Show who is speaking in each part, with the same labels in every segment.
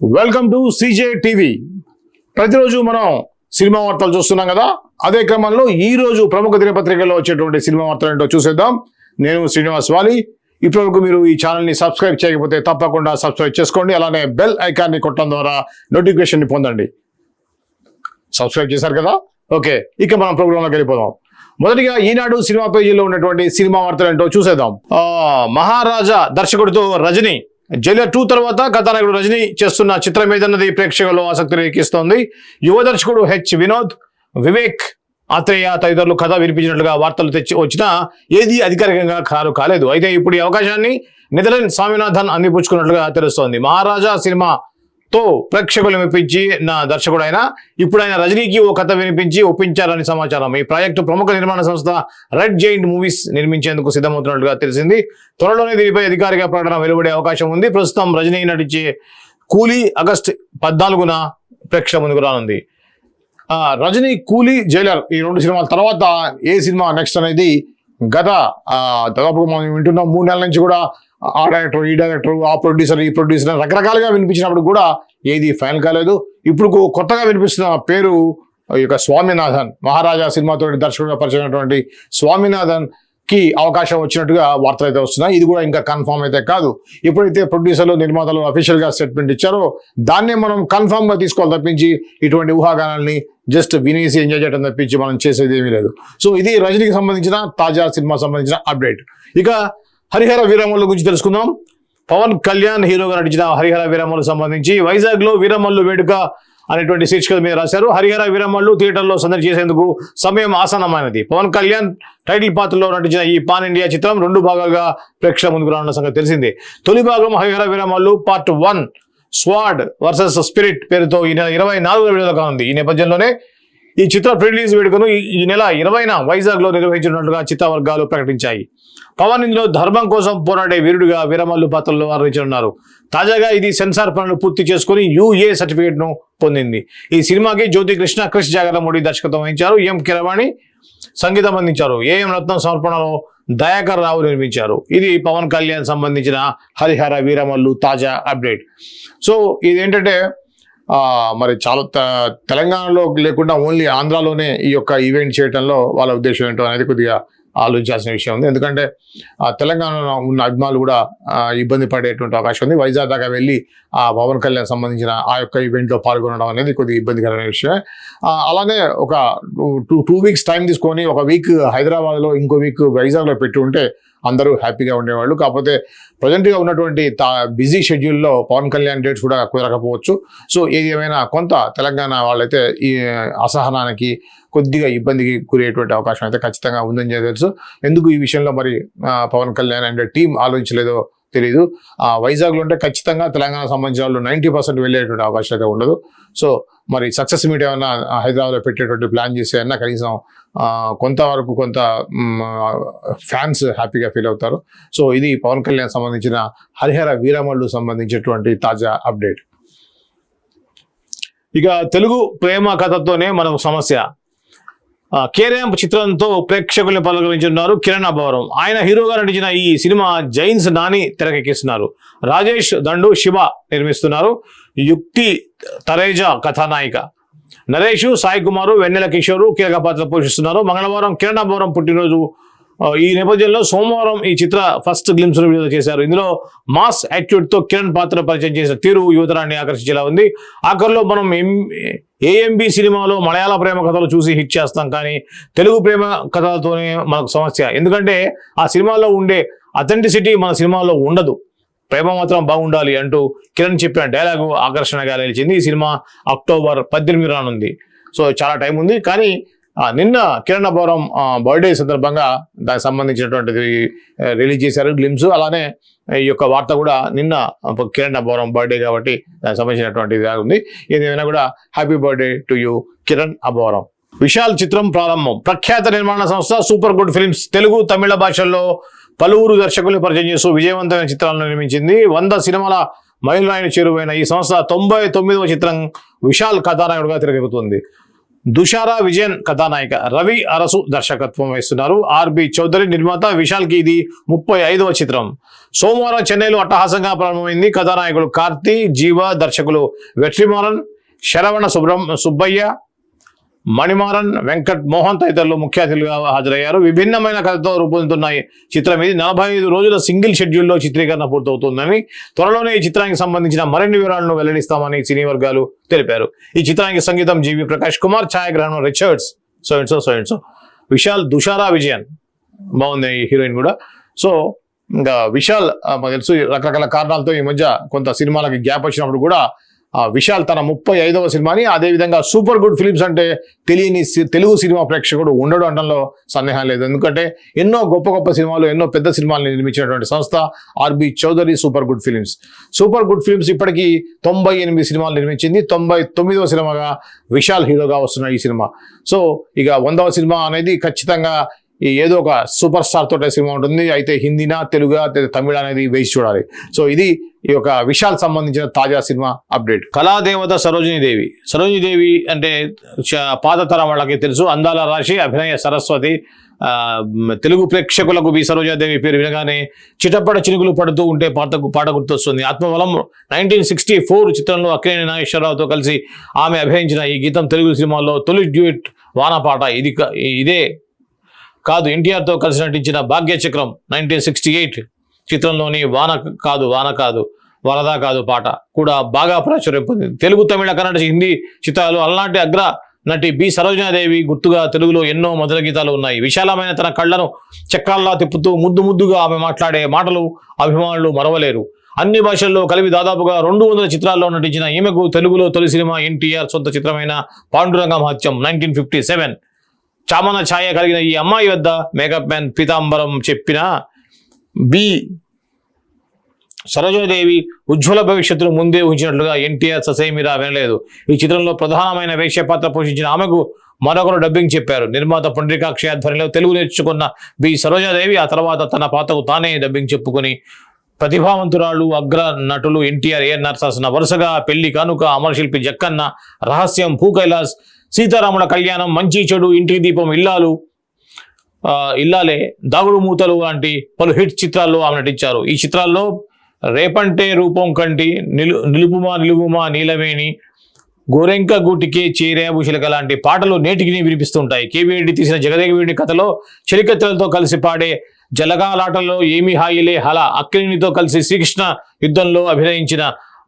Speaker 1: Welcome to CJ TV ప్రతిరోజు మనం cinema వార్తలు చూస్తున్నాం కదా? అదే క్రమంలో ఈ రోజు ప్రముఖ దినపత్రికల్లో వచ్చేటువంటి సినిమా వార్తలు ఏంటో చూసేద్దాం. నేను శ్రీనివాస్ వాలి. ఇప్పటివరకు మీరు ఈ ఛానల్ని సబ్స్క్రైబ్ చేయకపోతే తప్పకుండా సబ్స్క్రైబ్ చేసుకోండి. అలానే బెల్ ఐకాన్ని కొట్టడం ద్వారా నోటిఫికేషన్ని పొందండి. సబ్స్క్రైబ్ చేశారు కదా? ఓకే ఇక మనం ప్రోగ్రాంలోకి వెళ్ళిపోదాం. మొదటిగా ఈనాడు సినిమా పేజీలో ఉన్నటువంటి సినిమా వార్తలు ఏంటో చూసేద్దాం. మహారాజా దర్శకుడితో రజనీ జైలర్ టూ తర్వాత కథానాయకుడు రజనీ చేస్తున్న చిత్రం ఏదన్నది ప్రేక్షకుల్లో ఆసక్తి రేకిస్తోంది యువ దర్శకుడు హెచ్ వినోద్ వివేక్ ఆత్రేయ తదితరులు కథ వినిపించినట్లుగా వార్తలు తెచ్చి వచ్చినా ఏది అధికారికంగా ఖరారు కాలేదు. అయితే ఇప్పుడు ఈ అవకాశాన్ని నెదర్లాండ్ స్వామినాథన్ అందిపుచ్చుకున్నట్లుగా తెలుస్తోంది. మహారాజా సినిమా తో ప్రేక్షకులు మెప్పించి నా దర్శకుడైన ఇప్పుడు ఆయన రజనీకి ఓ కథ వినిపించి ఒప్పించారని సమాచారం. ఈ ప్రాజెక్టు ప్రముఖ నిర్మాణ సంస్థ రెడ్ జైంట్ మూవీస్ నిర్మించేందుకు సిద్ధమవుతున్నట్లుగా తెలిసింది. త్వరలోనే దీనిపై అధికారిక ప్రకటన వెలువడే అవకాశం ఉంది. ప్రస్తుతం రజనీ నటించే కూలీ ఆగస్ట్ పద్నాలుగున ప్రేక్షకుల ముందుకు రానుంది. రజనీ కూలీ జైలర్ ఈ రెండు సినిమాల తర్వాత ఏ సినిమా నెక్స్ట్ అనేది గత ఆ, దాదాపుగా మనం వింటున్నాం. మూడు నెలల నుంచి కూడా ఆ డైరెక్టర్ ఈ డైరెక్టర్ ఆ ప్రొడ్యూసర్ ఈ ప్రొడ్యూసర్ రకరకాలుగా వినిపించినప్పుడు కూడా ఏది ఫైనల్ కాలేదు. ఇప్పుడు కొత్తగా వినిపిస్తున్న పేరు ఈ యొక్క స్వామినాథన్ మహారాజా సినిమాతో దర్శకుడిగా పరిచయమైనటువంటి స్వామినాథన్కి అవకాశం వచ్చినట్టుగా వార్తలు అయితే వస్తున్నాయి. ఇది కూడా ఇంకా కన్ఫామ్ అయితే కాదు. ఎప్పుడైతే ప్రొడ్యూసర్లు నిర్మాతలు అఫీషియల్గా స్టేట్మెంట్ ఇచ్చారో దాన్నే మనం కన్ఫామ్గా తీసుకోవాలి తప్పించి ఇటువంటి ఊహాగానాల్ని జస్ట్ వినేసి ఎంజాయ్ చేయడం తప్పించి మనం చేసేది ఏమీ లేదు. సో ఇది రజనీకి సంబంధించిన తాజా సినిమా సంబంధించిన అప్డేట్ ఇక హరిహర వీరమల్లు గురించి తెలుసుకుందాం. పవన్ కళ్యాణ్ హీరోగా నటించిన హరిహర వీరమల్లు సంబంధించి వైజాగ్లో వీరమల్లు వేడుక అనేటువంటి శీర్షిక మీద రాశారు. హరిహర వీరమల్లు థియేటర్లో సందడి చేసేందుకు సమయం ఆసనమైనది పవన్ కళ్యాణ్ టైటిల్ పాత్రలో నటించిన ఈ పాన్ ఇండియా చిత్రం రెండు భాగాలుగా ప్రేక్షకుల ముందుకు రానున్న సంగతి తెలిసిందే. తొలి భాగం Harihara Veeramallu part one sword versus spirit పేరుతో ఈ నెల ఇరవై నాలుగున విడుదల కానుంది. ఈ నేపథ్యంలోనే ఈ చిత్ర ప్రిలీజ్ వేడుకను ఈ- నెల ఇరవైన వైజాగ్లో చిత్రవర్గాలు ప్రకటించాయి. పవన్ ఇందులో ధర్మం కోసం పోరాడే వీరుడిగా వీరమల్లు పాత్రలో వర్ణించనున్నారు తాజాగా ఇది సెన్సార్ పనులు పూర్తి చేసుకుని యుఏ సర్టిఫికేట్ను పొందింది. ఈ సినిమాకి జ్యోతి కృష్ణ క్రిష్ జాగరమూడి దర్శకత్వం వహించారు. ఎం కిరవాణి సంగీతం అందించారు. ఏఎం రత్నం సమర్పణలో దయాకర్ రావు నిర్మించారు. ఇది పవన్ కళ్యాణ్ సంబంధించిన హరిహర వీరమల్లు తాజా అప్డేట్. సో ఇది ఏంటంటే మరి చాలా తెలంగాణలో లేకుండా ఓన్లీ ఆంధ్రాలోనే ఈ యొక్క ఈవెంట్ చేయడంలో వాళ్ళ ఉద్దేశం ఏంటో అనేది కొద్దిగా ఆలోచించాల్సిన విషయం ఉంది. ఎందుకంటే ఆ తెలంగాణలో ఉన్న అభిమానులు కూడా ఇబ్బంది పడేటువంటి అవకాశం ఉంది. వైజాగ్ దాకా వెళ్ళి ఆ పవన్ కళ్యాణ్ సంబంధించిన ఆ యొక్క ఈవెంట్లో పాల్గొనడం అనేది కొద్దిగా ఇబ్బందికరమైన విషయమే. అలానే ఒక టూ టూ వీక్స్ టైం తీసుకొని ఒక వీక్ హైదరాబాద్లో ఇంకో వీక్ వైజాగ్లో పెట్టి ఉంటే అందరూ హ్యాపీగా ఉండేవాళ్ళు. కాకపోతే ప్రజెంట్గా ఉన్నటువంటి తా బిజీ షెడ్యూల్లో పవన్ కళ్యాణ్ డేట్స్ కూడా కుదరకపోవచ్చు. సో ఏది ఏమైనా కొంత తెలంగాణ వాళ్ళైతే ఈ అసహనానికి కొద్దిగా ఇబ్బందికి గురయ్యేటువంటి అవకాశం అయితే ఖచ్చితంగా ఉందని తెలుసు. ఎందుకు ఈ విషయంలో మరి పవన్ కళ్యాణ్ అండ్ టీం ఆలోచించలేదో తెలియదు ఆ, వైజాగ్లో ఉంటే ఖచ్చితంగా తెలంగాణ సంబంధించిన వాళ్ళు నైంటీ పర్సెంట్ వెళ్ళేటువంటి అవకాశం అయితే ఉండదు. సో మరి సక్సెస్ మీట్ ఏమన్నా హైదరాబాద్లో పెట్టేటువంటి ప్లాన్ చేస్తే కనీసం కొంతవరకు కొంత ఫ్యాన్స్ హ్యాపీగా ఫీల్ అవుతారు. సో ఇది పవన్ కళ్యాణ్ సంబంధించిన హరిహర వీరమల్లు సంబంధించినటువంటి తాజా అప్డేట్. ఇక తెలుగు ప్రేమ కథతోనే మనం సమస్య. ఆ, చిత్రంతో ప్రేక్షకుల్ని పలకరించున్నారు కిరణ్ అబ్బవరం. ఆయన హీరోగా నటించిన ఈ సినిమా జైన్స్ నాని తెరకెక్కిస్తున్నారు. రాజేష్ దండు శివ నిర్మిస్తున్నారు. యుక్తి తరేజ కథానాయిక. నరేష్ సాయి కుమారు వెన్నెల కిషోరు కీలక పాత్ర పోషిస్తున్నారు. మంగళవారం కిరణ్ అబ్బవరం పుట్టినరోజు ఈ నేపథ్యంలో సోమవారం ఈ చిత్ర ఫస్ట్ గ్లిమ్స్ విడుదల చేశారు. ఇందులో మాస్ యాటిట్యూడ్తో కిరణ్ పాత్ర పరిచయం చేసిన తీరు యువతరాన్ని ఆకర్షించేలా ఉంది. ఆఖరిలో మనం ఏఎంబి సినిమాలో మలయాళ ప్రేమ కథలు చూసి హిట్ చేస్తాం కానీ తెలుగు ప్రేమ కథలతోనే మనకు సమస్య. ఎందుకంటే ఆ సినిమాలో ఉండే అథెంటిసిటీ మన సినిమాలో ఉండదు. ప్రేమ మాత్రం బాగుండాలి అంటూ కిరణ్ చెప్పిన డైలాగు ఆకర్షణగా నిలిచింది. ఈ సినిమా అక్టోబర్ పద్దెనిమిది రానుంది. సో చాలా టైం ఉంది. కానీ నిన్న కిరణ్ అబ్బవరం బర్త్డే సందర్భంగా దానికి సంబంధించినటువంటిది రిలీజ్ చేశారు గ్లిమ్స్ అలానే ఈ యొక్క వార్త కూడా నిన్న ఆ, కిరణ్ అబ్బవరం బర్త్డే కాబట్టి దానికి సంబంధించినటువంటిది ఉంది. ఏదైనా కూడా happy birthday to you Kiran Abbavaram Vishal చిత్రం ప్రారంభం. ప్రఖ్యాత నిర్మాణ సంస్థ super good films Telugu Tamil భాషల్లో పలువురు దర్శకులు పరిచయం చేస్తూ విజయవంతమైన చిత్రాలను నిర్మించింది. వంద సినిమాల మైలురాయిని చేరువైన ఈ సంస్థ తొంభై తొమ్మిదవ చిత్రం విశాల్ కథానాయకుడుగా తిరగెక్కుతుంది దుషారా విజయన్ కథానాయిక రవి అరసు దర్శకత్వం వహిస్తున్నారు. ఆర్బి చౌదరి నిర్మాత విశాల్కి ఇది ముప్పై ఐదవ చిత్రం. సోమవారం చెన్నైలో అట్టహాసంగా ప్రారంభమైంది. కథానాయకుడు కార్తీ జీవ దర్శకులు వెట్రిమారన్ శరవణ సుబ్రహ్మ సుబ్బయ్య మణిమారన్ వెంకట్ మోహన్ తదితరులు ముఖ్య అతిథులుగా హాజరయ్యారు. విభిన్నమైన కథతో రూపొందుతున్న చిత్రం ఇది. నలభై ఐదు రోజుల సింగిల్ షెడ్యూల్లో చిత్రీకరణ పూర్తవుతుందని త్వరలోనే ఈ చిత్రానికి సంబంధించిన మరిన్ని వివరాలను వెల్లడిస్తామని సినీ వర్గాలు తెలిపారు. ఈ చిత్రానికి సంగీతం జీవి ప్రకాష్ కుమార్ ఛాయాగ్రహణం రిచర్డ్స్ సోయన్సో సోయన్సో సో విశాల్ దుషారా విజయన్. బాగుంది ఈ హీరోయిన్ కూడా. సో ఇంకా విశాల్ తెలుసు రకరకాల కారణాలతో ఈ మధ్య కొంత సినిమాలకి గ్యాప్ వచ్చినప్పుడు కూడా విశాల్ తన ముప్పై ఐదవ సినిమాని అదే విధంగా సూపర్ గుడ్ ఫిలిమ్స్ అంటే తెలియని తెలుగు సినిమా ప్రేక్షకుడు ఉండడు అనడంలో సందేహం లేదు. ఎందుకంటే ఎన్నో గొప్ప గొప్ప సినిమాలు ఎన్నో పెద్ద సినిమాలు నిర్మించినటువంటి సంస్థ RB Choudary super good films super good films ఇప్పటికీ తొంభై ఎనిమిది సినిమాలు నిర్మించింది. తొంభై తొమ్మిదవ సినిమాగా విశాల్ హీరోగా వస్తున్న ఈ సినిమా. సో ఇక వందవ సినిమా అనేది ఖచ్చితంగా ఏదో ఒక సూపర్ స్టార్ తోటే సినిమా ఉంటుంది అయితే హిందీనా తెలుగా తమిళ అనేది వేసి చూడాలి. సో ఇది ఈ యొక్క విశాల్ సంబంధించిన తాజా సినిమా అప్డేట్. కళాదేవత సరోజిని దేవి. సరోజిని దేవి అంటే పాతతరం పాత తరం వాళ్ళకి తెలుసు. అందాల రాశి అభినయ సరస్వతి తెలుగు ప్రేక్షకులకు బి సరోజాదేవి పేరు వినగానే చిటపట చినుకులు పడుతూ ఉంటే పాట పాట గుర్తొస్తుంది. ఆత్మబలం నైన్టీన్ సిక్స్టీ ఫోర్ చిత్రంలో అక్కినేని నాగేశ్వరరావుతో కలిసి ఆమె అభినయించిన ఈ గీతం తెలుగు సినిమాల్లో తొలి డ్యూట్ వానపాట ఇది ఇదే కాదు ఎన్టీఆర్తో కలిసి నటించిన భాగ్యచక్రం నైన్టీన్ సిక్స్టీ ఎయిట్ చిత్రంలోని వాన కాదు వాన కాదు వరదా కాదు పాట కూడా బాగా ప్రాచుర్యం పొందింది. తెలుగు తమిళ కన్నడ హిందీ చిత్రాలు అలాంటి అగ్ర నటి బి. సరోజనాదేవి గుర్తుగా తెలుగులో ఎన్నో మధుర గీతాలు ఉన్నాయి. విశాలమైన తన కళ్ళను చక్రాల్లా తిప్పుతూ ముద్దు ముద్దుగా ఆమె మాట్లాడే మాటలు అభిమానులు మరవలేరు. అన్ని భాషల్లో కలిపి దాదాపుగా రెండు వందల చిత్రాల్లో నటించిన ఈమెకు తెలుగులో తొలి సినిమా ఎన్టీఆర్ సొంత చిత్రమైన Panduranga Mahatyam nineteen fifty seven. చామన ఛాయ కలిగిన ఈ అమ్మాయి వద్ద మేకప్ మ్యాన్ పీతాంబరం చెప్పిన బి సరోజాదేవి ఉజ్వల భవిష్యత్తును ముందే ఉంచినట్లుగా ఎన్టీఆర్ ససేమిరా వినలేదు. ఈ చిత్రంలో ప్రధానమైన వేశ్య పాత్ర పోషించిన ఆమెకు మరొకరు డబ్బింగ్ చెప్పారు. నిర్మాత పుండ్రికాక్షి ఆధ్వర్యంలో తెలుగు నేర్చుకున్న బి సరోజాదేవి ఆ తర్వాత తన పాత్రకు తానే డబ్బింగ్ చెప్పుకుని ప్రతిభావంతురాలు అగ్ర నటులు ఎన్టీఆర్ ఏఎన్ఆర్ శాసన వరుసగా పెళ్ళి కానుక అమరశిల్పి జక్కన్న రహస్యం భూ కైలాస్ సీతారాముల కళ్యాణం మంచి చెడు ఇంటికి దీపం ఇల్లాలు ఇల్లాలే దాగుడు మూతలు లాంటి పలు హిట్ చిత్రాల్లో ఆమె నటించారు. ఈ చిత్రాల్లో రేపంటే రూపం కంటి నిలు నిలుపుమా నిలుపుమా నీలవేణి గోరెంక గూటికే చేరేభూషిలక లాంటి పాటలు నేటికి వినిపిస్తుంటాయి. కేవీరెడ్డి తీసిన జగదేవిరెడ్డి కథలో చెలికత్తెలతో కలిసి పాడే జలగాలాటలో ఏమి హాయిలే హల అక్కినితో కలిసి శ్రీకృష్ణ యుద్ధంలో అభినయించిన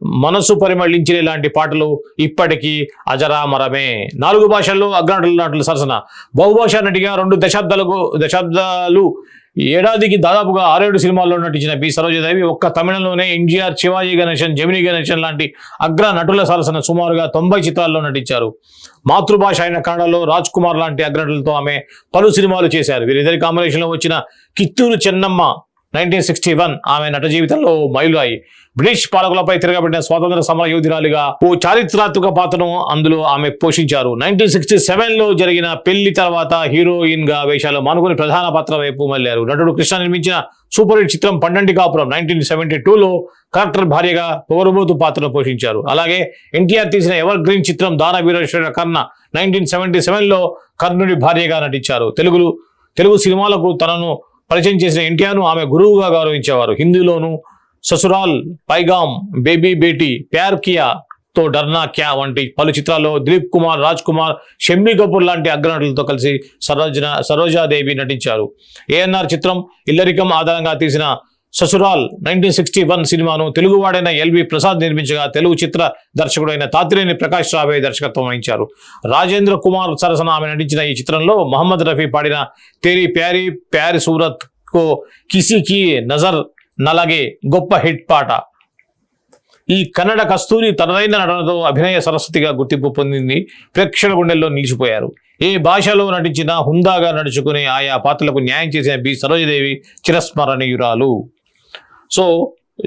Speaker 1: మనసు పరిమళించిన ఇలాంటి పాటలు ఇప్పటికీ అజరామరమే. నాలుగు భాషల్లో అగ్రనటుల నటుల సరసన. బహుభాషా నటిగా రెండు దశాబ్దాలకు దశాబ్దాలు ఏడాదికి దాదాపుగా ఆరేడు సినిమాల్లో నటించిన బి. సరోజదేవి ఒక్క తమిళంలోనే ఎన్టీఆర్ శివాజీ గణేశన్ జమిని గణేశన్ లాంటి అగ్ర నటుల సరసన సుమారుగా తొంభై చిత్రాల్లో నటించారు. మాతృభాష అయిన కన్నడలో రాజ్ కుమార్ లాంటి అగ్రనటులతో ఆమె పలు సినిమాలు చేశారు. వీరిద్దరి కాంబినేషన్లో వచ్చిన Kittur Chennamma nineteen sixty one ఆమె నట జీవితంలో మైలురాయి. బ్రిటిష్ పాలకులపై తిరగబడిన స్వాతంత్ర సమర యోధురాలిగా ఓ చారిత్రాత్మక పాత్రను అందులో ఆమె పోషించారు. నైన్టీన్ సిక్స్టీ సెవెన్లో జరిగిన పెళ్ళి తర్వాత హీరోయిన్గా వేషాలు మానుకుని ప్రధాన పాత్ర వైపు మళ్ళారు. నటుడు కృష్ణ నిర్మించిన సూపర్ హిట్ చిత్రం పండంటి కాపురం నైన్టీన్ సెవెంటీ టూలో కలెక్టర్ భార్యగా పొగరుబోతు పాత్రను పోషించారు. అలాగే ఎన్టీఆర్ తీసిన ఎవర్ గ్రీన్ చిత్రం దాన వీరేశ్వర కర్ణ నైన్టీన్ సెవెంటీ సెవెన్లో కర్ణుడి భార్యగా నటించారు. తెలుగులు తెలుగు సినిమాలకు తనను పరిచయం చేసిన ఎన్టీఆర్ను ఆమె గురువుగా గౌరవించేవారు. హిందీలోను ససురాల్ పైగామ్ బేబీ బేటీ ప్యార్ కియా తో డర్నా క్యా వంటి పలు చిత్రాల్లో దిలీప్ కుమార్ రాజ్ కుమార్ షమ్మి కపూర్ లాంటి అగ్రనటులతో కలిసి సరోజన సరోజాదేవి నటించారు. ఏఎన్ఆర్ చిత్రం ఇల్లరికం ఆధారంగా తీసిన ససురాల్ నైన్టీన్ సిక్స్టీ వన్ సినిమాను తెలుగువాడైన ఎల్వి ప్రసాద్ నిర్మించగా తెలుగు చిత్ర దర్శకుడైన తాతిరేని ప్రకాష్ రావే దర్శకత్వం వహించారు. రాజేంద్ర కుమార్ సరసన ఆమె నటించిన ఈ చిత్రంలో మహమ్మద్ రఫీ పాడిన తేరీ ప్యారీ ప్యారి సూరత్ కో కిసి కి నజర్ నలగే గొప్ప హిట్ పాట. ఈ కన్నడ కస్తూరి తనదైన నటనతో అభినయ సరస్వతిగా గుర్తింపు పొందింది. ప్రేక్షకుల గుండెల్లో నిలిచిపోయారు. ఏ భాషలో నటించినా హుందాగా నడుచుకునే ఆయా పాత్రలకు న్యాయం చేసిన బి. సరోజదేవి చిరస్మరణీయురాలు. సో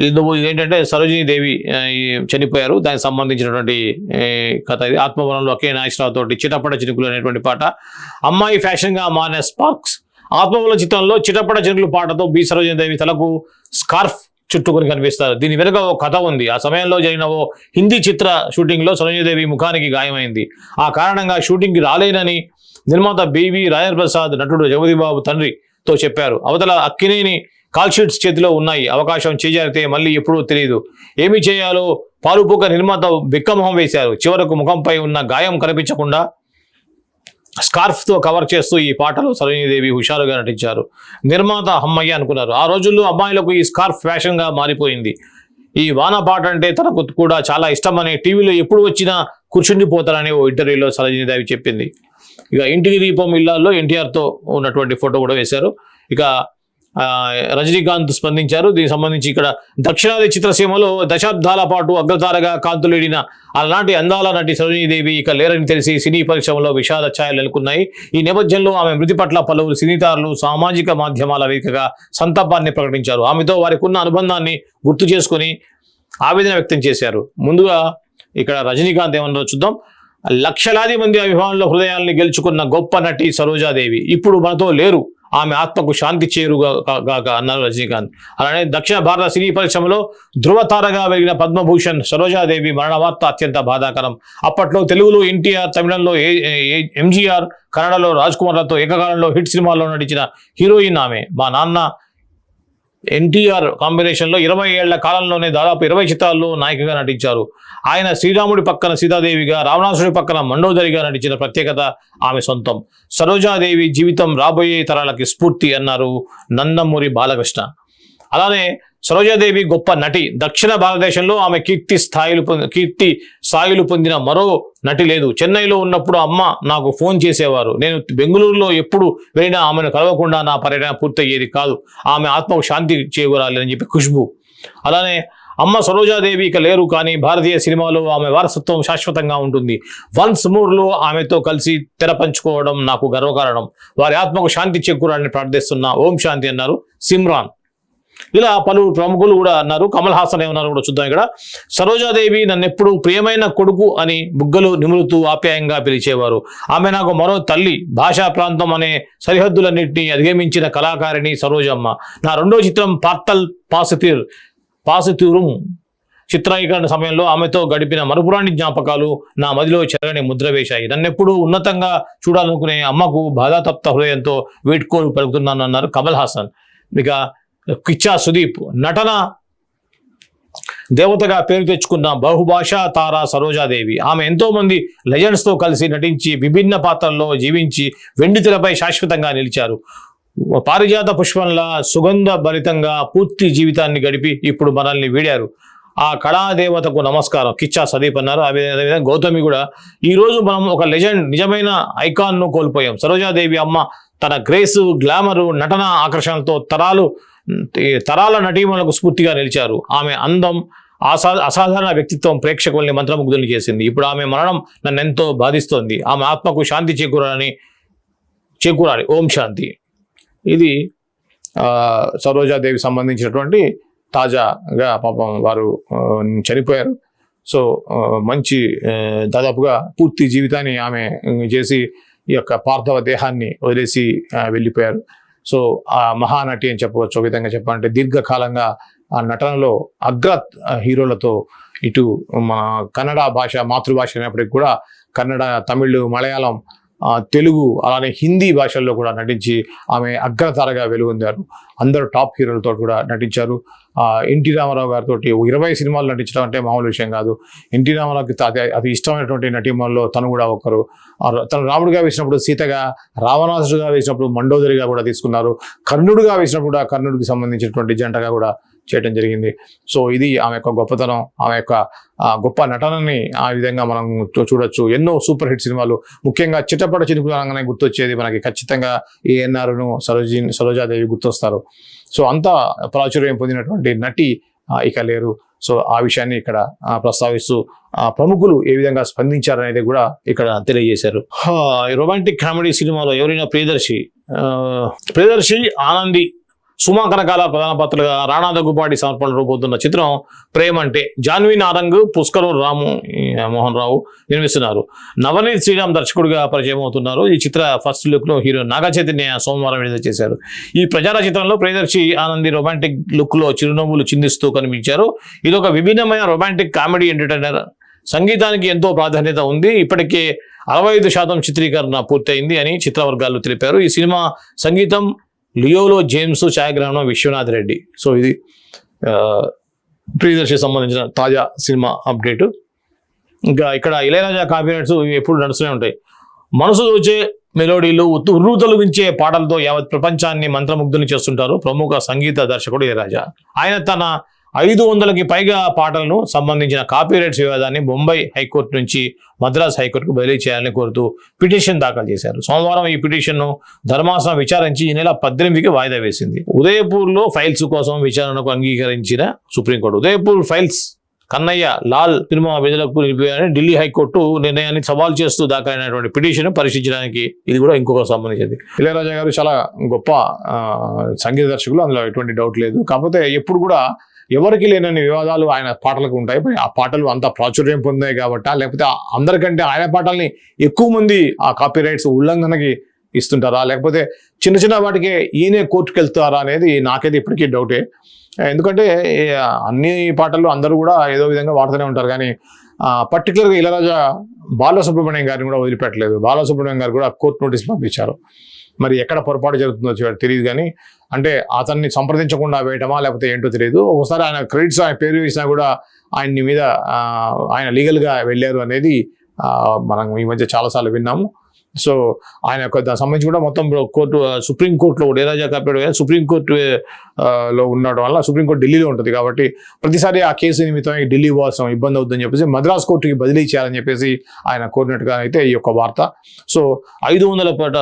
Speaker 1: ఇది ఏంటంటే సరోజినీదేవి దేవి చనిపోయారు. దానికి సంబంధించినటువంటి కథ ఇది. ఆత్మవనంలో ఒకే నాగేశ్వరరావు తోటి చిటపట చినుకులు అనేటువంటి పాట. అమ్మాయి ఫ్యాషన్గా మారిన స్పార్క్స్ ఆత్మవనం చిత్రంలో చిటపట చినుకులు పాటతో బి. సరోజినీదేవి తలకు స్కార్ఫ్
Speaker 2: చుట్టుకొని కనిపిస్తారు. దీని వెనుక ఓ కథ ఉంది. ఆ సమయంలో జరిగిన ఓ హిందీ చిత్ర షూటింగ్లో సరోజీదేవి ముఖానికి గాయమైంది. ఆ కారణంగా షూటింగ్కి రాలేనని నిర్మాత బీవీ రాజేంద్ర ప్రసాద్ నటుడు జగదీబాబు తండ్రితో చెప్పారు. అవతల అక్కినేని కాల్ షీట్స్ చేతిలో ఉన్నాయి. అవకాశం చేజారితే మళ్ళీ ఎప్పుడూ తెలియదు ఏమి చేయాలో పాలుపోక నిర్మాత బిక్కమొహం వేశారు. చివరకు ముఖంపై ఉన్న గాయం కనిపించకుండా స్కార్ఫ్తో కవర్ చేస్తూ ఈ పాటలో సరోజీదేవి హుషారుగా నటించారు. నిర్మాత అమ్మయ్య అనుకున్నారు. ఆ రోజుల్లో అమ్మాయిలకు ఈ స్కార్ఫ్ ఫ్యాషన్గా మారిపోయింది. ఈ వాన పాట అంటే తనకు కూడా చాలా ఇష్టమని టీవీలో ఎప్పుడు వచ్చినా కూర్చుండిపోతారని ఓ ఇంటర్వ్యూలో సరోజినీదేవి చెప్పింది. ఇక ఇంటికి దీపం ఇల్లాల్లో ఎన్టీఆర్తో ఉన్నటువంటి ఫోటో కూడా వేశారు. ఇక రజనీకాంత్ స్పందించారు. దీనికి సంబంధించి ఇక్కడ దక్షిణాది చిత్రసీమలో దశాబ్దాల పాటు అగ్రతారగా కాంతులేడిన అలాంటి అందాల నటి సరోజినీదేవి ఇక లేరని తెలిసి సినీ పరిశ్రమలో విషాద ఛాయలు నెలకొన్నాయి ఈ నేపథ్యంలో ఆమె మృతి పట్ల పలువురు సినీతారులు సామాజిక మాధ్యమాల వేదికగా సంతాపాన్ని ప్రకటించారు. ఆమెతో వారికి ఉన్న అనుబంధాన్ని గుర్తు చేసుకుని ఆవేదన వ్యక్తం చేశారు. ముందుగా ఇక్కడ రజనీకాంత్ ఏమన్నారో చూద్దాం. లక్షలాది మంది అభిమానుల హృదయాల్ని గెలుచుకున్న గొప్ప నటి సరోజాదేవి ఇప్పుడు మనతో లేరు. ఆమె ఆత్మకు శాంతి చేరుగా అన్నారు రజనీకాంత్. అలానే దక్షిణ భారత సినీ పరిశ్రమలో ధృవతారగా వెలిగిన పద్మభూషణ్ సరోజాదేవి మరణ వార్త అత్యంత బాధాకరం. అప్పట్లో తెలుగులో ఎన్టీఆర్ తమిళంలో ఏ- ఏ- ఎంజీఆర్ కన్నడలో రాజ్ కుమార్లతో ఏకకాలంలో హిట్ సినిమాల్లో నటించిన హీరోయిన్ ఆమె. మా నాన్న ఎన్టీఆర్ కాంబినేషన్లో ఇరవై ఏళ్ళ కాలంలోనే దాదాపు ఇరవై చిత్రాల్లో నాయికగా నటించారు. ఆయన శ్రీరాముడి పక్కన సీతాదేవిగా రావణాసుడి పక్కన మండోదరిగా నటించిన ప్రత్యేకత ఆమె సొంతం. సరోజాదేవి జీవితం రాబోయే తరాలకి స్ఫూర్తి అన్నారు నందమూరి బాలకృష్ణ. అలానే సరోజాదేవి గొప్ప నటి. దక్షిణ భారతదేశంలో ఆమె కీర్తి స్థాయిలు పొంది- కీర్తి స్థాయిలు పొందిన మరో నటి లేదు. చెన్నైలో ఉన్నప్పుడు అమ్మ నాకు ఫోన్ చేసేవారు. నేను బెంగళూరులో ఎప్పుడు వెళ్ళినా ఆమెను కలవకుండా నా పర్యటన పూర్తయ్యేది కాదు. ఆమె ఆత్మకు శాంతి చేకూరాలి అని చెప్పి ఖుష్బు. అలానే అమ్మ సరోజాదేవి ఇక లేరు కానీ భారతీయ సినిమాలో ఆమె వారసత్వం శాశ్వతంగా ఉంటుంది. వన్స్ మూర్లో ఆమెతో కలిసి తెర పంచుకోవడం నాకు గర్వకారణం. వారి ఆత్మకు శాంతి చేకూరాలని ప్రార్థిస్తున్న ఓం శాంతి అన్నారు సిమ్రాన్. ఇలా పలువురు ప్రముఖులు కూడా అన్నారు. కమల్ హాసన్ ఏమన్నారు కూడా చూద్దాం ఇక్కడ. సరోజాదేవి నన్నెప్పుడు ప్రియమైన కొడుకు అని బుగ్గలు నిమురుతూ ఆప్యాయంగా పిలిచేవారు. ఆమె నాకు మరో తల్లి భాషా ప్రాంతం అనే సరిహద్దులన్నింటినీ అధిగమించిన కళాకారిణి సరోజమ్మ. నా రెండో చిత్రం పార్తల్ పాసితీర్ పాసితీరుం చిత్రీకరణ సమయంలో ఆమెతో గడిపిన మరుపురాని జ్ఞాపకాలు నా మదిలో చెరగని ముద్ర వేశాయి. నన్నెప్పుడు ఉన్నతంగా చూడాలనుకునే అమ్మకు బాధాతప్త హృదయంతో వీడ్కోలు పలుకుతున్నాను అన్నారు కమల్ హాసన్. ఇక కిచ్చా సుదీప్ నటన. దేవతగా పేరు తెచ్చుకున్న బహుభాషా తార సరోజాదేవి. ఆమె ఎంతోమంది లెజెండ్స్తో కలిసి నటించి విభిన్న పాత్రల్లో జీవించి వెండితెరపై శాశ్వతంగా నిలిచారు. పారిజాత పుష్పంలా సుగంధ భరితంగా పూర్తి జీవితాన్ని గడిపి ఇప్పుడు మనల్ని వీడారు. ఆ కళాదేవతకు నమస్కారం. కిచ్చా సదీప్ అన్నారు. అదేవిధంగా గౌతమి కూడా ఈ రోజు మనం ఒక లెజెండ్ నిజమైన ఐకాన్ను కోల్పోయాం. సరోజాదేవి అమ్మ తన గ్రేసు గ్లామరు నటన ఆకర్షణలతో తరాలు తరాల నటీమణులకు స్ఫూర్తిగా నిలిచారు. ఆమె అందం అసా అసాధారణ వ్యక్తిత్వం ప్రేక్షకుల్ని మంత్రముగ్ధులు చేసింది. ఇప్పుడు ఆమె మరణం నన్ను ఎంతో బాధిస్తోంది. ఆమె ఆత్మకు శాంతి చేకూరాలని చేకూరాలి. ఓం శాంతి. ఇది సరోజాదేవి సంబంధించినటువంటి తాజాగా పాపం వారు చనిపోయారు. సో మంచి దాదాపుగా పూర్తి జీవితాన్ని ఆమె చేసి ఈ యొక్క పార్థవ దేహాన్ని వదిలేసి వెళ్ళిపోయారు. సో ఆ మహానటి అని చెప్పవచ్చు ఒక విధంగా చెప్పాలంటే దీర్ఘకాలంగా ఆ నటనలో అగ్ర హీరోలతో ఇటు మన కన్నడ భాష మాతృభాష అయినప్పటికీ కూడా కన్నడ తమిళ్ మలయాళం తెలుగు అలానే హిందీ భాషల్లో కూడా నటించి ఆమె అగ్రతారగా వెలుగొందారు. అందరూ టాప్ హీరోలతో కూడా నటించారు. ఎన్టీ రామారావు గారితో ఇరవై సినిమాలు నటించడం అంటే మామూలు విషయం కాదు. ఎన్టీ రామారావుకి అతి అతి ఇష్టమైనటువంటి నటీమణుల్లో తను కూడా ఒకరు. తను రాముడిగా వేసినప్పుడు సీతగా రావణాసుడిగా వేసినప్పుడు మండోదరిగా కూడా తీసుకున్నారు. కర్ణుడిగా వేసినప్పుడు కూడా కర్ణుడికి సంబంధించినటువంటి జంటగా కూడా చేయడం జరిగింది. సో ఇది ఆమె యొక్క గొప్పతనం ఆమె యొక్క గొప్ప నటనని ఆ విధంగా మనం చూడొచ్చు. ఎన్నో సూపర్ హిట్ సినిమాలు. ముఖ్యంగా చిట్టపట చినుకులు అనగానే గుర్తొచ్చేది. మనకి ఖచ్చితంగా ఏఎన్ఆర్ను సరోజీ సరోజాదేవి గుర్తొస్తారు. సో అంత ప్రాచుర్యం పొందినటువంటి నటి ఇక లేరు. సో ఆ విషయాన్ని ఇక్కడ ప్రస్తావిస్తూ ఆ, ప్రముఖులు ఏ విధంగా స్పందించారనేది కూడా ఇక్కడ తెలియజేశారు. రొమాంటిక్ కామెడీ సినిమాలో ఎవరైనా ప్రియదర్శి ప్రియదర్శి ఆనంది సుమా కనకాల ప్రధాన పాత్రగా రాణా దగ్గుపాటి సమర్పణ రూపొందుతున్న చిత్రం ప్రేమ అంటే జాన్వీ నారంగ్ పుష్కరం రాము మోహన్ రావు నిర్మిస్తున్నారు. నవనీత్ శ్రీరామ్ దర్శకుడిగా పరిచయం అవుతున్నారు. ఈ చిత్ర first look hero Naga Chaitanya సోమవారం విడుదల చేశారు. ఈ ప్రచార చిత్రంలో ప్రియదర్శి ఆనంది రొమాంటిక్ లుక్లో చిరునవ్వులు చిందిస్తూ కనిపించారు. ఇది ఒక విభిన్నమైన రొమాంటిక్ కామెడీ ఎంటర్టైనర్ సంగీతానికి ఎంతో ప్రాధాన్యత ఉంది. ఇప్పటికే అరవై ఐదు శాతం చిత్రీకరణ పూర్తయింది అని చిత్ర వర్గాలు తెలిపారు. ఈ సినిమా సంగీతం లియోలో జేమ్స్ ఛాయాగ్రహణం విశ్వనాథ్ రెడ్డి. సో ఇది ప్రియదర్శి సంబంధించిన తాజా సినిమా అప్డేట్. ఇంకా ఇక్కడ ఇళయరాజా కాపీరైట్స్ ఎప్పుడు నడుస్తూనే ఉంటాయి. మనసు వచ్చే మెలోడీలు ఉత్తు ఉర్రు తొలగించే పాటలతో యావత్ ప్రపంచాన్ని మంత్రముగ్ధులు చేస్తుంటారు ప్రముఖ సంగీత దర్శకుడు ఇళయరాజా. ఆయన తన ఐదు వందలకి పైగా పాటలను సంబంధించిన కాపీరైట్స్ వివాదాన్ని బొంబాయి హైకోర్టు నుంచి మద్రాస్ హైకోర్టుకు బదిలీ చేయాలని కోరుతూ పిటిషన్ దాఖలు చేశారు. సోమవారం ఈ పిటిషన్ను ధర్మాసనం విచారించి ఈ నెల పద్దెనిమిదికి వాయిదా వేసింది. ఉదయపూర్లో ఫైల్స్ కోసం విచారణకు అంగీకరించిన supreme court Udaipur files Kanhaiya Lal cinema విధులకు నిలిపివేయాలని ఢిల్లీ హైకోర్టు నిర్ణయాన్ని సవాల్ చేస్తూ దాఖలైనటువంటి పిటిషన్ పరీక్షించడానికి ఇది కూడా ఇంకొక సంబంధించింది. ఇళయరాజా గారు చాలా గొప్ప సంగీత దర్శకులు. అందులో ఎటువంటి డౌట్ లేదు. కాకపోతే ఎప్పుడు కూడా ఎవరికి లేనని వివాదాలు ఆయన పాటలకు ఉంటాయి. మరి ఆ పాటలు అంత ప్రాచుర్యం పొందాయి కాబట్టి? లేకపోతే అందరికంటే ఆయన పాటల్ని ఎక్కువ మంది ఆ కాపీ రైట్స్ ఉల్లంఘనకి ఇస్తుంటారా? లేకపోతే చిన్న చిన్న వాటికే ఈయనే కోర్టుకు వెళ్తారా అనేది నాకైతే ఇప్పటికీ డౌటే. ఎందుకంటే అన్ని పాటలు అందరూ కూడా ఏదో విధంగా వాడుతూనే ఉంటారు. కానీ పర్టికులర్గా ఇళరాజా బాలసుబ్రహ్మణ్యం గారిని కూడా వదిలిపెట్టలేదు. బాలసుబ్రహ్మణ్యం గారు కూడా కోర్టు నోటీస్ పంపించారు. మరి ఎక్కడ పొరపాటు జరుగుతుందో తెలియదు కానీ అంటే అతన్ని సంప్రదించకుండా వేయటమా లేకపోతే ఏంటో తెలియదు ఒకసారి ఆయన క్రెడిట్స్ ఆయన పేరు వేసినా కూడా ఆయన్ని మీద ఆయన లీగల్గా వెళ్ళారు అనేది మనం ఈ మధ్య చాలాసార్లు విన్నాము. సో ఆయన యొక్క దానికి సంబంధించి కూడా మొత్తం కోర్టు సుప్రీంకోర్టులో డేరాజా కూడా కాపాడు సుప్రీం సుప్రీంకోర్టు లో ఉండడం వల్ల సుప్రీంకోర్టు ఢిల్లీలో ఉంటుంది కాబట్టి ప్రతిసారి ఆ కేసు నిమిత్తం ఢిల్లీ పోవాల్సిన ఇబ్బంది అవుతుందని చెప్పేసి మద్రాస్ కోర్టుకి బదిలీ చేయాలని చెప్పేసి ఆయన కోరినట్టుగా అయితే ఈ యొక్క వార్త. సో ఐదు వందల పాట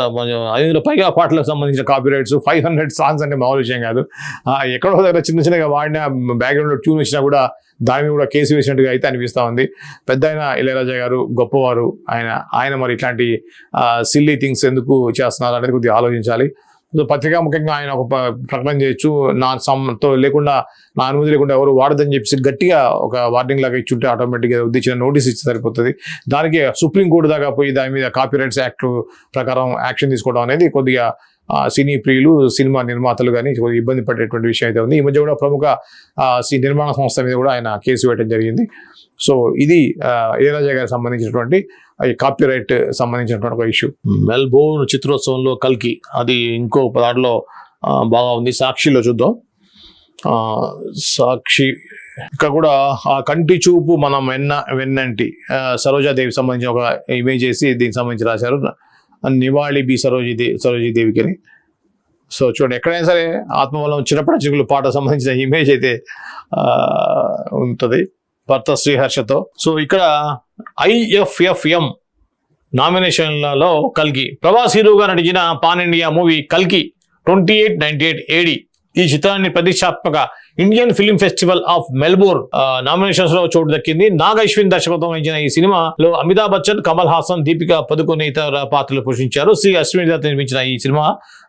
Speaker 2: ఐదు వందల పైగా పాటలకు సంబంధించిన copy rights five hundred songs అంటే మామూలు విషయం కాదు. ఎక్కడో దగ్గర చిన్న చిన్నగా వాడిన బ్యాక్గ్రౌండ్లో ట్యూన్ వచ్చినా కూడా దాని మీద కూడా కేసు వేసినట్టుగా అయితే అనిపిస్తూ ఉంది. పెద్ద ఆయన ఇళయరాజా గారు గొప్పవారు. ఆయన ఆయన మరి ఇట్లాంటి సిల్లీ థింగ్స్ ఎందుకు చేస్తున్నారు అనేది కొద్దిగా ఆలోచించాలి. సో పత్రికా ముఖ్యంగా ఆయన ఒక ప్రకటన చేయొచ్చు. నా సమ్తో లేకుండా నా అనుమతి లేకుండా ఎవరు వాడదని చెప్పేసి గట్టిగా ఒక వార్నింగ్ లాగా ఇచ్చుంటే ఆటోమేటిక్గా ఉద్దేశించిన నోటీస్ ఇచ్చి సరిపోతుంది. దానికి సుప్రీంకోర్టు దాకా పోయి దాని మీద కాపీ రైట్స్ యాక్ట్ ప్రకారం యాక్షన్ తీసుకోవడం అనేది కొద్దిగా సినీ ప్రియులు సినిమా నిర్మాతలు కానీ ఇబ్బంది పడేటువంటి విషయం అయితే ఉంది. ఈ మధ్య కూడా ప్రముఖ సి నిర్మాణ సంస్థ మీద కూడా ఆయన కేసు వేయడం జరిగింది. సో ఇది ఆ, ఇళయరాజా గారికి సంబంధించినటువంటి కాపీరైట్ సంబంధించినటువంటి ఒక ఇష్యూ. మెల్బోర్న్ చిత్రోత్సవంలో కల్కి అది ఇంకో దాంట్లో బాగా ఉంది. సాక్షిలో చూద్దాం. సాక్షి ఇక్కడ కూడా ఆ కంటి చూపు మనం వెన్న వెన్నంటి సరోజాదేవి సంబంధించిన ఒక ఇమేజ్ చేసి దీనికి సంబంధించి రాశారు. నివాళి బి సరోజీదే సరోజీదేవికి అని సో చూడండి ఎక్కడైనా సరే ఆత్మవలం చిన్నప్పటి చిరుకులు పాట సంబంధించిన ఇమేజ్ అయితే ఉంటుంది. భర్త శ్రీహర్షతో. సో ఇక్కడ ఐఎఫ్ఎఫ్ఎం నామినేషన్లలో కల్కి. ప్రభాస్ హీరోగా నటించిన పాన్ ఇండియా మూవీ కల్కి twenty eight ninety eight AD ఈ చిత్రాన్ని ప్రతిష్టాత్మక Indian film festival of Melbourne నామినేషన్స్లో చోటు దక్కింది. నాగ అశ్విన్ దర్శకత్వం వహించిన ఈ సినిమాలో అమితాబ్ బచ్చన్ కమల్ హాసన్ దీపిక పదుకొని ఇతర పాత్రలు పోషించారు. శ్రీ అశ్విన్ దత్ నిర్మించిన ఈ సినిమా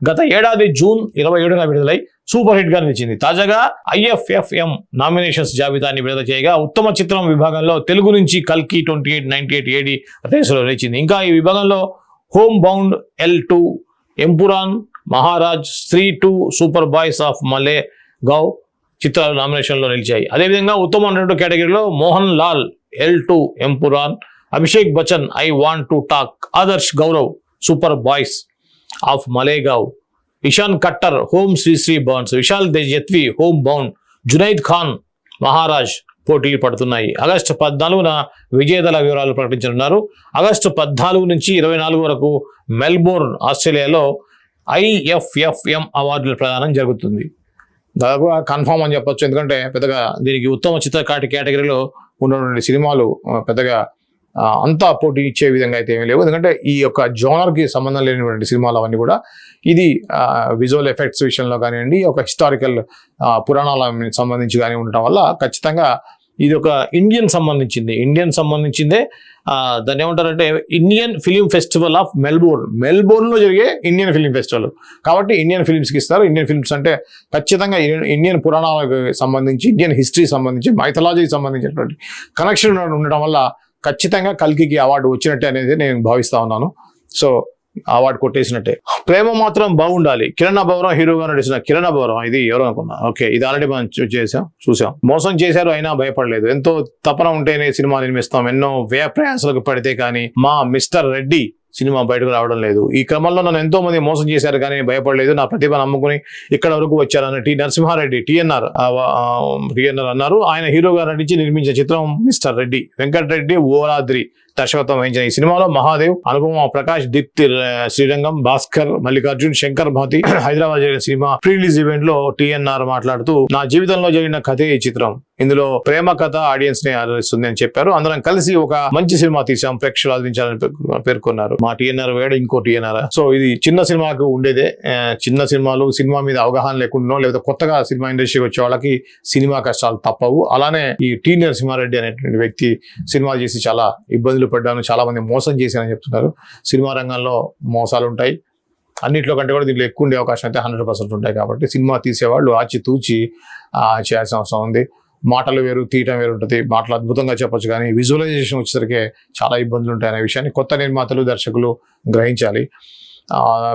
Speaker 2: గత ఏడాది జూన్ ఇరవై ఏడున విడుదలై సూపర్ హిట్గా నిలిచింది. తాజాగా ఐఎఫ్ఎఫ్ఎం నామినేషన్స్ జాబితాని విడుదల చేయగా ఉత్తమ చిత్రం విభాగంలో తెలుగు నుంచి కల్కి twenty eight ninety eight AD రేసులో నిలిచింది. ఇంకా ఈ విభాగంలో home bound L two Empuraan Maharaj Stree two super boys of Malegaon చిత్రాలు నామినేషన్లో నిలిచాయి. అదేవిధంగా ఉత్తమ నటుడు కేటగిరీలో Mohan Lal L two Empuraan Abhishek Bachchan I want to talk Adarsh Gourav super boys of Malegaon Ishaan Khatter home Sri Sri bounce Vishal Jethwa home bound Junaid Khan Maharaj పోటీలు పడుతున్నాయి. August పద్నాలుగున విజేతల వివరాలు ప్రకటించనున్నారు. ఆగస్టు పద్నాలుగు నుంచి ఇరవై నాలుగు వరకు మెల్బోర్న్ ఆస్ట్రేలియాలో ఐఎఫ్ఎఫ్ఎం అవార్డుల ప్రదానం జరుగుతుంది. దాదాపుగా కన్ఫామ్ అని చెప్పొచ్చు. ఎందుకంటే పెద్దగా దీనికి ఉత్తమ చిత్రకాటి కేటగిరీలో ఉన్నటువంటి సినిమాలు పెద్దగా అంతా పోటీ ఇచ్చే విధంగా అయితే ఏమీ లేవు. ఎందుకంటే ఈ యొక్క జోనర్కి సంబంధం లేనటువంటి సినిమాలు అవన్నీ కూడా ఇది విజువల్ ఎఫెక్ట్స్ విషయంలో కానివ్వండి ఒక హిస్టారికల్ పురాణాల సంబంధించి కానీ ఉండటం వల్ల ఖచ్చితంగా ఇది ఒక ఇండియన్ సంబంధించింది. ఇండియన్ సంబంధించిందే దాన్ని ఏమంటారంటే Indian film festival of Melbourne మెల్బోర్న్లో జరిగే ఇండియన్ ఫిలిం ఫెస్టివల్ కాబట్టి ఇండియన్ ఫిలిమ్స్కి ఇస్తారు. ఇండియన్ ఫిలిమ్స్ అంటే ఖచ్చితంగా ఇండియన్- ఇండియన్ పురాణాలకు సంబంధించి ఇండియన్ హిస్టరీ సంబంధించి మైథలాజీకి సంబంధించినటువంటి కనెక్షన్ ఉండడం వల్ల ఖచ్చితంగా కల్కికి అవార్డు వచ్చినట్టే అనేది నేను భావిస్తా ఉన్నాను. So award కొట్టేసినట్టే. ప్రేమ మాత్రం బాగుండాలి. కిరణ్ అభవరం హీరోగా నడిచిన కిరణ్ అభవరం ఇది ఎవరు అనుకున్నా. ఓకే ఇది ఆల్రెడీ మనం చూ- చేసాం చూసాం మోసం చేశారు అయినా భయపడలేదు. ఎంతో తపన ఉంటేనే సినిమా నిర్మిస్తాం. ఎన్నో వ్యయ ప్రయాసాలకు పడితే కానీ మా మిస్టర్ రెడ్డి సినిమా బయటకు రావడం లేదు. ఈ క్రమంలో నన్ను ఎంతో మంది మోసం చేశారు కానీ నేను భయపడలేదు. నా ప్రతిభ నమ్ముకుని ఇక్కడ వరకు వచ్చారని టి. నరసింహారెడ్డి టిఎన్ఆర్ టిఎన్ఆర్ అన్నారు. ఆయన హీరోగా నటించి నిర్మించిన చిత్రం మిస్టర్ రెడ్డి. వెంకటరెడ్డి ఓరాద్రి. దర్శకత్వం వహించిన ఈ సినిమాలో మహాదేవ్ అనుపమ ప్రకాష్ దీప్తి శ్రీరంగం భాస్కర్ మల్లికార్జున్ శంకర్ భాతి హైదరాబాద్ జరిగిన సినిమా ప్రీ రిలీజ్ ఈవెంట్లో టిఎన్ఆర్ మాట్లాడుతూ నా జీవితంలో జరిగిన కథే ఈ చిత్రం. ఇందులో ప్రేమ కథ ఆడియన్స్ని ఆదరిస్తుంది అని చెప్పారు. అందరం కలిసి ఒక మంచి సినిమా తీసాం ప్రేక్షకులు ఆదరించాలని పేర్కొన్నారు. మా టిఎన్ఆర్ వేడ ఇంకో టిఎన్ఆర్. సో ఇది చిన్న సినిమాకు ఉండేదే. చిన్న సినిమాలు సినిమా మీద అవగాహన లేకుండా లేదా కొత్తగా సినిమా ఇండస్ట్రీకి వచ్చే వాళ్ళకి సినిమా కష్టాలు తప్పవు. అలానే ఈ టి నరసింహారెడ్డి అనేటువంటి వ్యక్తి సినిమా చేసి చాలా ఇబ్బందులు పడ్డాను చాలామంది మోసం చేశానని చెప్తున్నారు సినిమా రంగంలో మోసాలు ఉంటాయి అన్నిట్లో కంటే కూడా దీంట్లో ఎక్కువ ఉండే అవకాశం అయితే హండ్రెడ్ పర్సెంట్ ఉంటాయి కాబట్టి సినిమా తీసేవాళ్ళు ఆచి తూచి చేయాల్సిన అవసరం ఉంది. మాటలు వేరు తీయటం వేరు ఉంటుంది. మాటలు అద్భుతంగా చెప్పొచ్చు కానీ విజువలైజేషన్ వచ్చేసరికి చాలా ఇబ్బందులు ఉంటాయి అనే విషయాన్ని కొత్త నిర్మాతలు దర్శకులు గ్రహించాలి.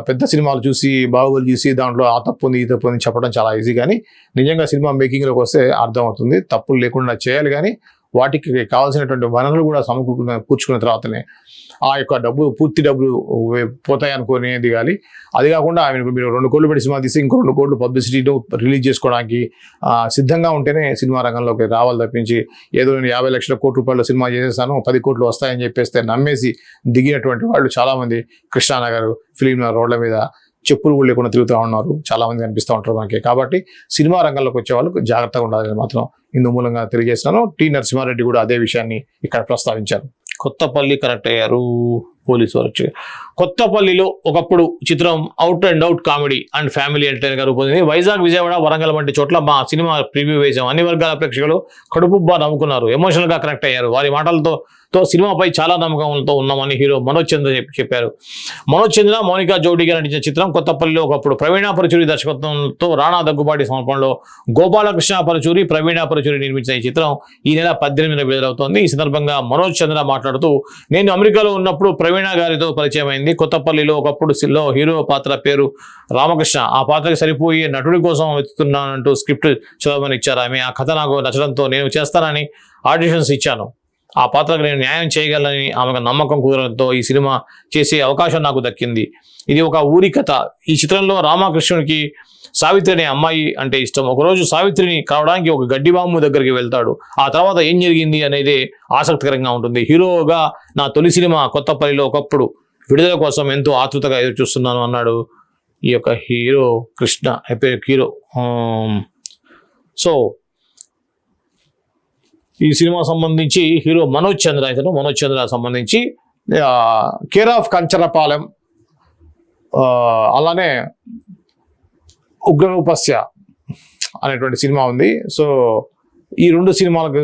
Speaker 2: పెద్ద సినిమాలు చూసి బాహుబలి చూసి దాంట్లో ఆ తప్పు ఉంది ఈ తప్పు ఉంది చెప్పడం చాలా ఈజీ కానీ నిజంగా సినిమా మేకింగ్లోకి వస్తే అర్థమవుతుంది. తప్పులు లేకుండా చేయాలి కానీ వాటికి కావాల్సినటువంటి వనరులు కూడా సమకూర్చుకున్న కూర్చుకున్న తర్వాతనే ఆ యొక్క డబ్బు పూర్తి డబ్బులు పోతాయి అనుకుని దిగాలి. అది కాకుండా ఆమె మీరు రెండు కోట్లు పెట్టి సినిమా తీసి ఇంకో రెండు కోట్లు పబ్లిసిటీను రిలీజ్ చేసుకోవడానికి సిద్ధంగా ఉంటేనే సినిమా రంగంలోకి రావాలి తప్పించి ఏదో నేను యాభై లక్షల కోట్ల రూపాయల సినిమా చేసేసాను పది కోట్లు వస్తాయని చెప్పేస్తే నమ్మేసి దిగినటువంటి వాళ్ళు చాలామంది కృష్ణానగర్ ఫిలిం రోడ్ల మీద చెప్పులు కూడా లేకుండా తిరుగుతూ ఉన్నారు. చాలామంది కనిపిస్తూ ఉంటారు మనకి. కాబట్టి సినిమా రంగంలోకి వచ్చే వాళ్ళకు జాగ్రత్తగా ఉండాలని మాత్రం ఇందు మూలంగా తెలియజేస్తున్నాను టి నరసింహారెడ్డి కూడా అదే విషయాన్ని ఇక్కడ ప్రస్తావించారు. కొత్తపల్లి కరెక్ట్ అయ్యారు. పోలీసు వారు వచ్చి కొత్తపల్లిలో ఒకప్పుడు చిత్రం out and out comedy and family ఎంటర్టైనర్గా రూపొందింది. వైజాగ్ విజయవాడ వరంగల్ వంటి చోట్ల మా సినిమా ప్రివ్యూ వేశాం. అన్ని వర్గాల ప్రేక్షకులు కడుపుబ్బా నవ్వుకున్నారు. ఎమోషనల్గా కరెక్ట్ కనెక్ట్ అయ్యారు. వారి మాటలతో తో సినిమాపై చాలా నమ్మకంతో ఉన్నామని హీరో మనోజ్ చంద్ర చెప్పి- చెప్పారు. మనోజ్ చంద్ర మౌనికా జోడీగా నటించిన చిత్రం కొత్తపల్లిలో ఒకప్పుడు ప్రవీణ పరచూరి దర్శకత్వంతో రాణా దగ్గుబాటి సమర్పణలో గోపాలకృష్ణ పరచూరి ప్రవీణ పరచూరి నిర్మించిన ఈ చిత్రం ఈ నెల పద్దెనిమిదిన విడుదలవుతోంది. ఈ సందర్భంగా మనోజ్ చంద్ర మాట్లాడుతూ నేను అమెరికాలో ఉన్నప్పుడు ప్రవీణ గారితో పరిచయం అయింది కొత్తపల్లిలో ఒకప్పుడు సిల్లో హీరో పాత్ర పేరు రామకృష్ణ. ఆ పాత్రకి సరిపోయే నటుడి కోసం వెతుకుతున్నానంటూ స్క్రిప్ట్ చదవమని ఇచ్చారు ఆమె. ఆ కథ నాకు నచ్చడంతో నేను చేస్తానని ఆడిషన్స్ ఇచ్చాను. ఆ పాత్రకు నేను న్యాయం చేయగలనని ఆమెకు నమ్మకం కుదరడంతో ఈ సినిమా చేసే అవకాశం నాకు దక్కింది. ఇది ఒక ఊరి కథ. ఈ చిత్రంలో రామకృష్ణునికి సావిత్రి అనే అమ్మాయి అంటే ఇష్టం. ఒకరోజు సావిత్రిని కలవడానికి ఒక గడ్డివాము దగ్గరికి వెళ్తాడు. ఆ తర్వాత ఏం జరిగింది అనేది ఆసక్తికరంగా ఉంటుంది. హీరోగా నా తొలి సినిమా కొత్తపల్లిలో ఒకప్పుడు విడుదల కోసం ఎంతో ఆతృతగా ఎదురు చూస్తున్నాను అన్నాడు ఈ యొక్క హీరో కృష్ణ హీరో సో ఈ సినిమా సంబంధించి హీరో మనోజ్ చంద్ర ఇతను మనోజ్ చంద్ర సంబంధించి కేర్ ఆఫ్ కంచరపాలెం అలానే ఉగ్రరూపస్య అనేటువంటి సినిమా ఉంది. సో ఈ రెండు సినిమాలకు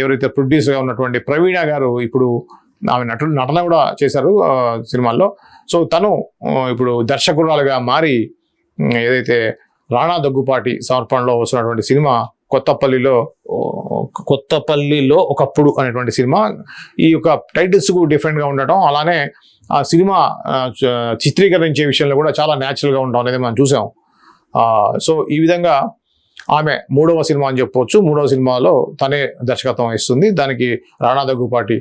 Speaker 2: ఎవరైతే ప్రొడ్యూసర్గా ఉన్నటువంటి ప్రవీణ గారు ఇప్పుడు ఆమె నటుడు నటన కూడా చేశారు సినిమాల్లో. సో తను ఇప్పుడు దర్శకురాలుగా మారి ఏదైతే రాణా దగ్గుపాటి సమర్పణలో వస్తున్నటువంటి సినిమా కొత్తపల్లిలో కొత్తపల్లిలో ఒకప్పుడు అనేటువంటి సినిమా. ఈ యొక్క టైటిల్స్ డిఫరెంట్గా ఉండటం అలానే ఆ సినిమా చిత్రీకరించే విషయంలో కూడా చాలా న్యాచురల్గా ఉండడం అనేది మనం చూసాం. సో ఈ విధంగా ఆమె మూడవ సినిమా అని చెప్పవచ్చు మూడవ సినిమాలో తనే దర్శకత్వం ఇస్తుంది దానికి రాణా దగ్గుపాటి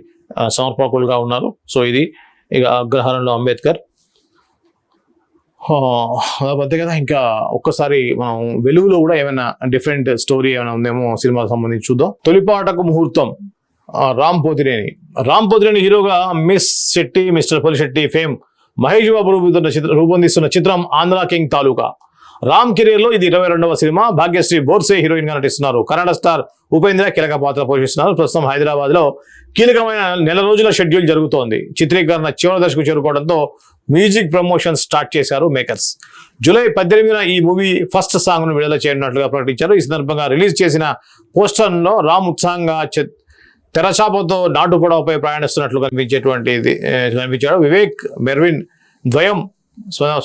Speaker 2: సమర్పకులుగా ఉన్నారు. సో ఇది ఇక అగ్రహారంలో అంబేద్కర్. అంతే కదా. ఇంకా ఒక్కసారి మనం వెలుగులో కూడా ఏమైనా డిఫరెంట్ స్టోరీ ఏమైనా ఉందేమో సినిమాకి సంబంధించి చూద్దాం. తొలిపాటకు ముహూర్తం రామ్ పోతిరేని రామ్ పోతిరేని హీరోగా miss Shetty mister Polishetty fame Mahesh Babu చిత్ర రూపొందిస్తున్న చిత్రం ఆంధ్ర కింగ్ తాలూకా. రామ్ కెరీర్లో ఇది ఇరవై రెండవ సినిమా. భాగ్యశ్రీ బోర్సే హీరోయిన్గా నటిస్తున్నారు. కన్నడ స్టార్ ఉపేంద్ర కీలక పాత్ర పోషిస్తున్నారు. ప్రస్తుతం హైదరాబాద్లో కీలకమైన నెల రోజుల షెడ్యూల్ జరుగుతోంది. చిత్రీకరణ చివరి దశకు చేరుకోవడంతో మ్యూజిక్ ప్రమోషన్ స్టార్ట్ చేశారు మేకర్స్. జూలై పద్దెనిమిదిన ఈ మూవీ ఫస్ట్ సాంగ్ను విడుదల చేయనున్నట్లుగా ప్రకటించారు. ఈ సందర్భంగా రిలీజ్ చేసిన పోస్టర్లో రామ్ ఉత్సాహంగా తెరచాపతో నాటు గొడవపై ప్రయాణిస్తున్నట్లు కనిపించేటువంటిది కనిపించాడు. వివేక్ మెర్విన్ ద్వయం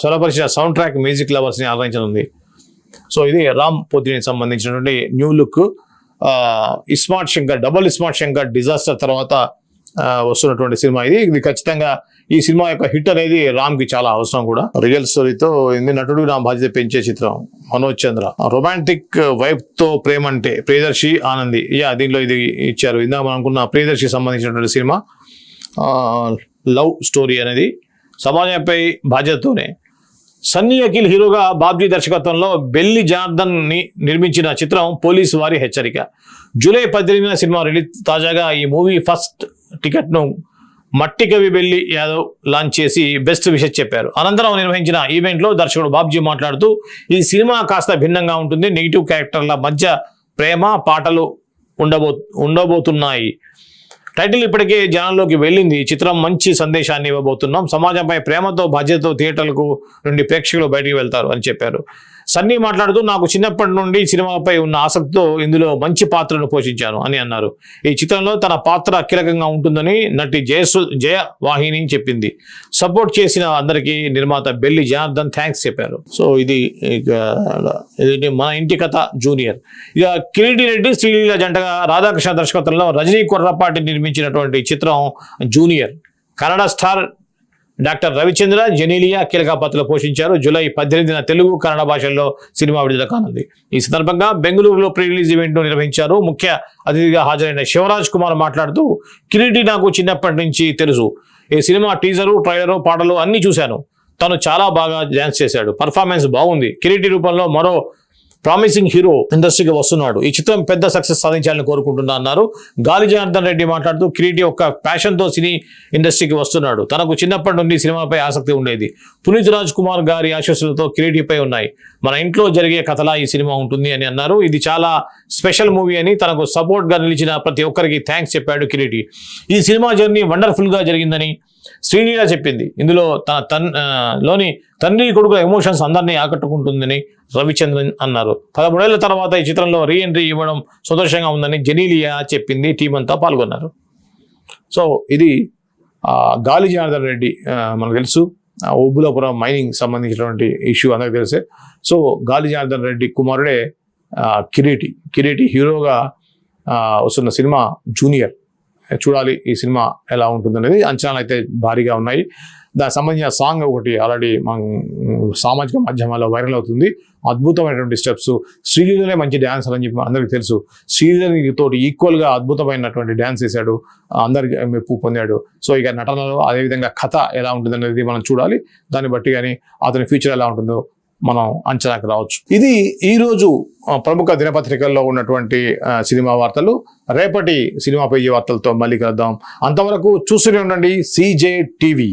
Speaker 2: స్వరపరిచిన సౌండ్ ట్రాక్ మ్యూజిక్ లవర్స్ని ఆదరించనుంది సో ఇది రామ్ పోతిని సంబంధించినటువంటి new look iSmart Shankar double iSmart Shankar disaster తర్వాత వస్తున్నటువంటి సినిమా ఇది. ఇది ఖచ్చితంగా ఈ సినిమా యొక్క హిట్ అనేది రామ్కి చాలా అవసరం కూడా. రియల్ స్టోరీతో ఇది నటుడు నా బాధ్యత పెంచే చిత్రం మనోజ్ చంద్ర. రొమాంటిక్ వైబ్తో ప్రేమ అంటే ప్రియదర్శి ఆనంది. యా దీంట్లో ఇది ఇచ్చారు. ఇందాక మనం అనుకున్న ప్రియదర్శి సంబంధించినటువంటి సినిమా. లవ్ స్టోరీ అనేది సమాజంపై బాధ్యతతోనే. సన్నీ అఖిల్ హీరోగా బాబ్జీ దర్శకత్వంలో బెల్లి జనార్దన్ని నిర్మించిన చిత్రం పోలీసు వారి హెచ్చరిక. జూలై పద్దెనిమిదిన సినిమా రిలీజ్ తాజాగా ఈ మూవీ ఫస్ట్ టికెట్ను మట్టి కవి బెల్లి యాదవ్ లాంచ్ చేసి బెస్ట్ విషెస్ చెప్పారు. అనంతరం నిర్వహించిన ఈవెంట్లో దర్శకుడు బాబ్జీ మాట్లాడుతూ ఈ సినిమా కాస్త భిన్నంగా ఉంటుంది నెగిటివ్ క్యారెక్టర్ల మధ్య ప్రేమ పాటలు ఉండబో ఉండబోతున్నాయి. టైటిల్ ఇప్పటికే జనాల్లోకి వెళ్ళింది. చిత్రం మంచి సందేశాన్ని ఇవ్వబోతున్నాం. సమాజంపై ప్రేమతో బాధ్యతతో థియేటర్లకు నుండి ప్రేక్షకులు బయటికి వెళ్తారు అని చెప్పారు. సన్నీ మాట్లాడుతూ నాకు చిన్నప్పటి నుండి సినిమాపై ఉన్న ఆసక్తితో ఇందులో మంచి పాత్రను పోషించాను అని అన్నారు. ఈ చిత్రంలో తన పాత్ర కీలకంగా ఉంటుందని నటి జయసు జయ వాహిని చెప్పింది. సపోర్ట్ చేసిన అందరికీ నిర్మాత బెల్లి జనార్దన్ థ్యాంక్స్ చెప్పారు. సో ఇది మన ఇంటి కథ జూనియర్. ఇక కిరీటి రెడ్డి శ్రీలీల జంటగా రాధాకృష్ణ దర్శకత్వంలో రజనీ కుర్రపాటి నిర్మించినటువంటి చిత్రం junior. Kannada star doctor Ravichandra Genelia కీలక పాత్రలు పోషించారు. జూలై పద్దెనిమిదిన తెలుగు కన్నడ భాషల్లో సినిమా విడుదల కానుంది. ఈ సందర్భంగా బెంగళూరులో ప్రీ రిలీజ్ ఈవెంట్ను నిర్వహించారు. ముఖ్య అతిథిగా హాజరైన శివరాజ్ కుమార్ మాట్లాడుతూ కిరీటి నాకు చిన్నప్పటి నుంచి తెలుసు. ఈ సినిమా టీజరు ట్రైలరు పాటలు అన్నీ చూశాను. తను చాలా బాగా డాన్స్ చేశాడు. పర్ఫార్మెన్స్ బాగుంది. కిరీటి రూపంలో మరో ప్రామిసింగ్ హీరో ఇండస్ట్రీకి వస్తున్నాడు. ఈ చిత్రం పెద్ద సక్సెస్ సాధించాలని కోరుకుంటున్నా అన్నారు. గాలి జనార్దన్ రెడ్డి మాట్లాడుతూ కిరీటి ఒక ప్యాషన్తో సినీ ఇండస్ట్రీకి వస్తున్నాడు. తనకు చిన్నప్పటి నుండి సినిమాపై ఆసక్తి ఉండేది. పునీత్ రాజ్ కుమార్ గారి ఆశీస్సులతో కిరీటిపై ఉన్నాయి. మన ఇంట్లో జరిగే కథలా ఈ సినిమా ఉంటుంది అని అన్నారు. ఇది చాలా స్పెషల్ మూవీ అని తనకు సపోర్ట్గా నిలిచిన ప్రతి ఒక్కరికి థ్యాంక్స్ చెప్పాడు కిరీటి ఈ సినిమా జర్నీ వండర్ఫుల్గా జరిగిందని శ్రీలీల చెప్పింది. ఇందులో తన తన్లోని తండ్రి కొడుకుల ఎమోషన్స్ అందరినీ ఆకట్టుకుంటుందని రవిచంద్రన్ అన్నారు. పదమూడేళ్ళ తర్వాత ఈ చిత్రంలో రీ ఎంట్రీ ఇవ్వడం సంతోషంగా ఉందని జెనీలియా చెప్పింది. టీం అంతా పాల్గొన్నారు. సో ఇది గాలి జనార్దన్ రెడ్డి మనకు తెలుసు. ఆ, మైనింగ్ సంబంధించినటువంటి ఇష్యూ అందరికి తెలిసే. సో గాలి జనార్దన్ రెడ్డి కుమారుడే కిరీటి. కిరీటి హీరోగా వస్తున్న సినిమా జూనియర్. చూడాలి ఈ సినిమా ఎలా ఉంటుందనేది. అంచనాలు అయితే భారీగా ఉన్నాయి. దానికి సంబంధించిన సాంగ్ ఒకటి ఆల్రెడీ మన సామాజిక మాధ్యమాల్లో వైరల్ అవుతుంది. అద్భుతమైనటువంటి స్టెప్స్ శ్రీలీలనే మంచి డ్యాన్సర్ అని చెప్పి అందరికీ తెలుసు. శ్రీలీల తోటి ఈక్వల్గా అద్భుతమైనటువంటి డ్యాన్స్ వేశాడు. అందరికి మెప్పు పొందాడు. సో ఇక నటనలో అదేవిధంగా కథ ఎలా ఉంటుంది అనేది మనం చూడాలి. దాన్ని బట్టి కానీ అతని ఫ్యూచర్ ఎలా ఉంటుందో మనం అంచనాకు రావచ్చు. ఇది ఈరోజు ప్రముఖ దినపత్రికల్లో ఉన్నటువంటి సినిమా వార్తలు. రేపటి సినిమా పేజీ వార్తలతో మళ్ళీ కలుద్దాం. అంతవరకు చూస్తూనే ఉండండి సీజే టీవీ.